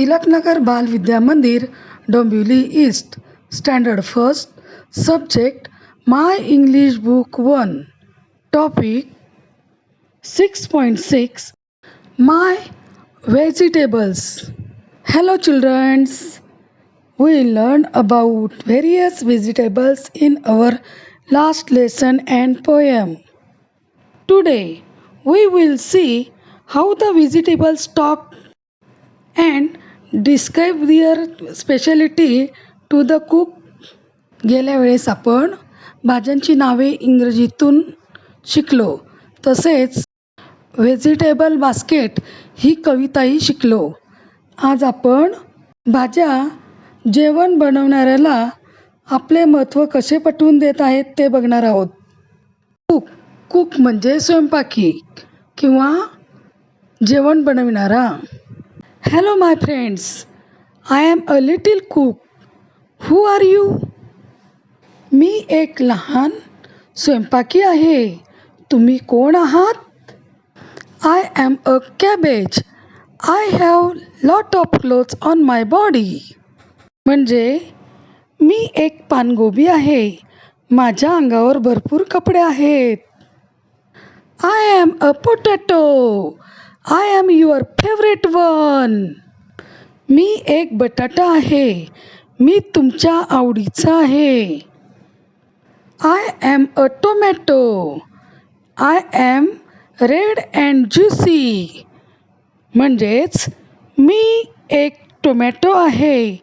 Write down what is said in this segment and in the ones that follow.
Tilaknagar Bal Vidya Mandir, Dombuli East, Standard 1st, Subject My English Book 1, Topic 6.6 My Vegetables. Hello, children. We learned about various vegetables in our last lesson and poem. Today, we will see how the vegetables talk and describe their speciality to the cook गेल्या वेळेस आपण भाज्यांची नावे इंग्रजीतून शिकलो. तसेच vegetable basket ही कविताही शिकलो. आज आपण भाज्या जेवण बनवणाऱ्याला आपले महत्त्व कसे पटवून देत आहेत ते बघणार आहोत. कुक कुक म्हणजे स्वयंपाकी किंवा जेवण बनविणारा. Hello my friends I am a little cook who are you मी एक लहान स्वयंपाकी आहे. तुम्ही कोण आहात? I am a cabbage I have lot of clothes on my body म्हणजे मी एक पानगोबी आहे. माझ्या अंगावर भरपूर कपडे आहेत. I am a potato I am your favourite one मी एक बटाटा आहे. मी तुमच्या आवडीचा आहे. I am a tomato I am red and juicy म्हणजेच मी एक टोमॅटो आहे.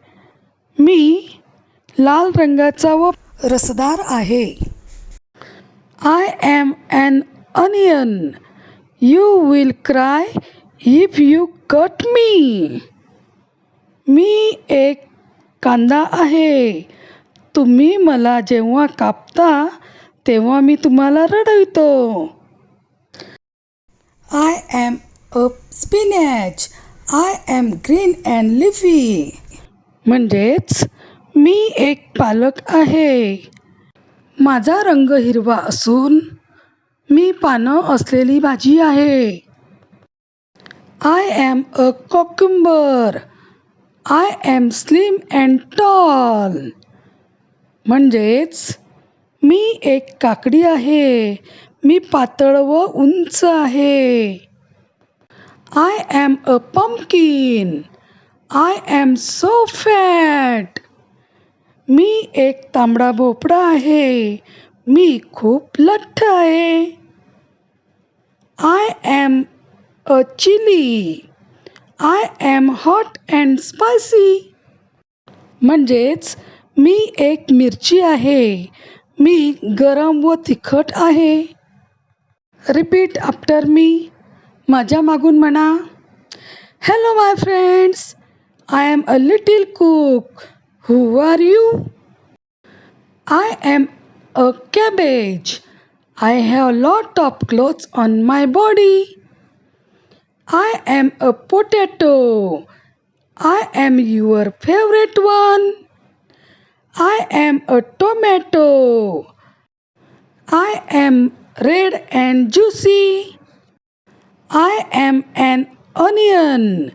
मी लाल रंगाचा व रसदार आहे. I am an onion you will cry if you cut me मी एक कांदा आहे. तुम्ही मला जेव्हा कापता तेव्हा मी तुम्हाला रडवितो. I am a spinach I am green and leafy म्हणजेच मी एक पालक आहे. माझा रंग हिरवा असून मी पानं असलेली भाजी आहे. I am a cucumber I am slim and tall म्हणजेच मी एक काकडी आहे. मी पातळ व उंच आहे. I am a pumpkin I am so fat मी एक तांबडा भोपळा आहे. मी खूप लठ्ठ आहे. I am a chilli I am hot and spicy म्हणजेच मी एक मिरची आहे. मी गरम व तिखट आहे. रिपीट आफ्टर मी माझ्या मागून म्हणा. Hello my friends I am a little cook who are you I am a cabbage. I have a lot of clothes on my body. I am a potato. I am your favorite one. I am a tomato. I am red and juicy. I am an onion.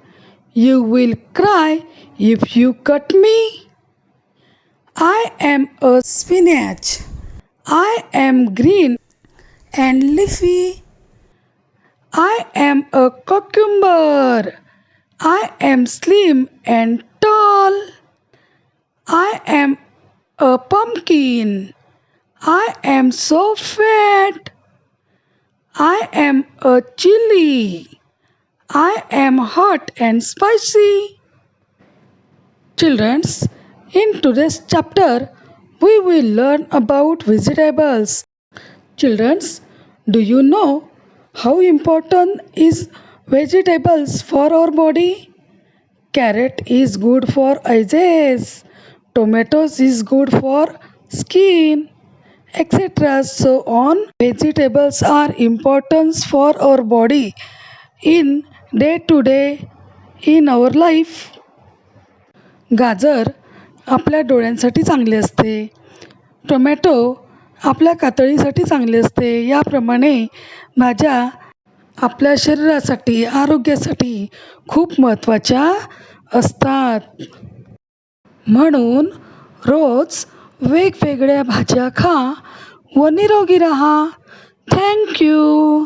You will cry if you cut me. I am a spinach. I am green and leafy. I am a cucumber. I am slim and tall. I am a pumpkin. I am so fat. I am a chili. I am hot and spicy. Children, in today's chapter, we will learn about vegetables. Childrens, do you know how important is vegetables for our body? Carrot is good for eyes, tomatoes is good for skin, etc. So on, vegetables are importance for our body in day to day in our life. Gajar आपल्या डोळ्यांसाठी चांगले असते. Tomato आपल्या कातळीसाठी चांगले असते. याप्रमाणे भाज्या आपल्या शरीरासाठी आरोग्यासाठी खूप महत्त्वाच्या असतात. म्हणून रोज वेगवेगळ्या भाज्या खा. व निरोगी राहा थँक्यू